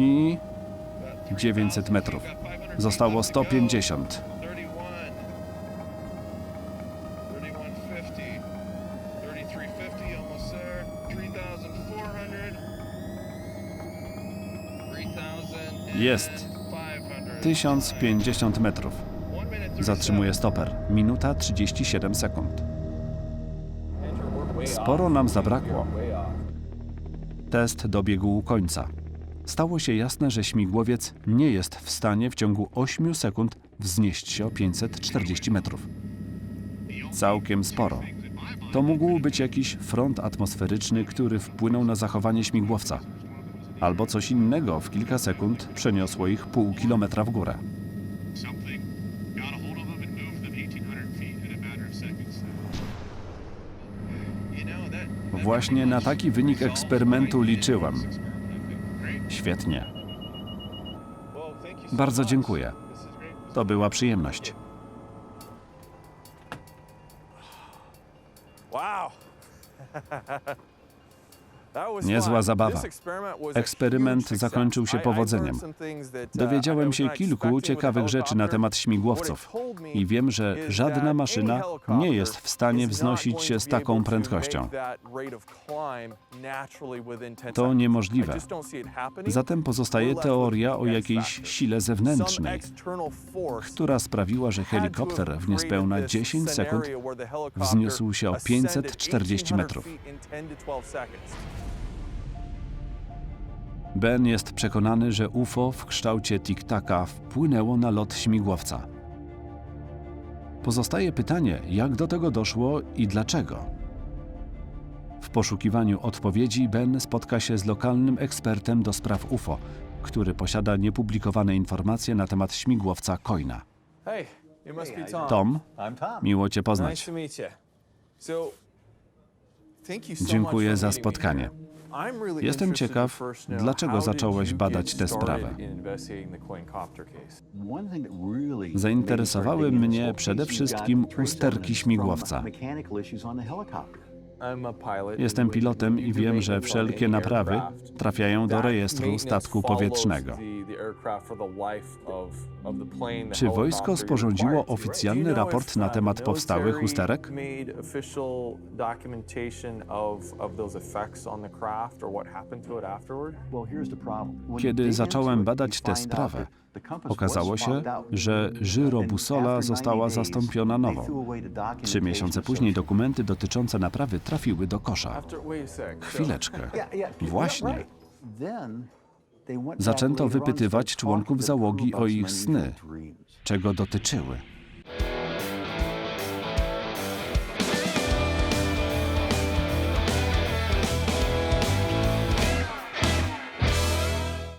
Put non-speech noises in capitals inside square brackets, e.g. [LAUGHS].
I 900 metrów. Zostało 150. 31. 3150. 3350, almost there. 3400. 3500. Jest. 1050 metrów. Zatrzymuje stoper. Minuta 37 sekund. Sporo nam zabrakło. Test dobiegł końca. Stało się jasne, że śmigłowiec nie jest w stanie w ciągu 8 sekund wznieść się o 540 metrów. Całkiem sporo. To mógł być jakiś front atmosferyczny, który wpłynął na zachowanie śmigłowca. Albo coś innego w kilka sekund przeniosło ich pół kilometra w górę. something got a hold of them and moved them 1,800 feet in a matter of seconds. Właśnie na taki wynik eksperymentu liczyłem. Świetnie. Bardzo dziękuję. To była przyjemność. Wow. [LAUGHS] Niezła zabawa. Eksperyment zakończył się powodzeniem. Dowiedziałem się kilku ciekawych rzeczy na temat śmigłowców i wiem, że żadna maszyna nie jest w stanie wznosić się z taką prędkością. To niemożliwe. Zatem pozostaje teoria o jakiejś sile zewnętrznej, która sprawiła, że helikopter w niespełna 10 sekund wzniósł się o 540 metrów. Ben jest przekonany, że UFO w kształcie tiktaka wpłynęło na lot śmigłowca. Pozostaje pytanie, jak do tego doszło i dlaczego. W poszukiwaniu odpowiedzi Ben spotka się z lokalnym ekspertem do spraw UFO, który posiada niepublikowane informacje na temat śmigłowca Coina. Hey, you must be Tom. Tom, miło Cię Nice poznać. to meet you. So, thank you so Dziękuję za for meeting me spotkanie. here. Jestem ciekaw, dlaczego zacząłeś badać tę sprawę? Zainteresowały mnie przede wszystkim usterki śmigłowca. Jestem pilotem i wiem, że wszelkie naprawy trafiają do rejestru statku powietrznego. Czy wojsko sporządziło oficjalny raport na temat powstałych usterek? Kiedy zacząłem badać tę sprawę, okazało się, że żyrobusola została after 90 days, zastąpiona nową. Trzy miesiące później dokumenty dotyczące naprawy trafiły do kosza. Chwileczkę. Właśnie. Zaczęto wypytywać członków załogi o ich sny, czego dotyczyły.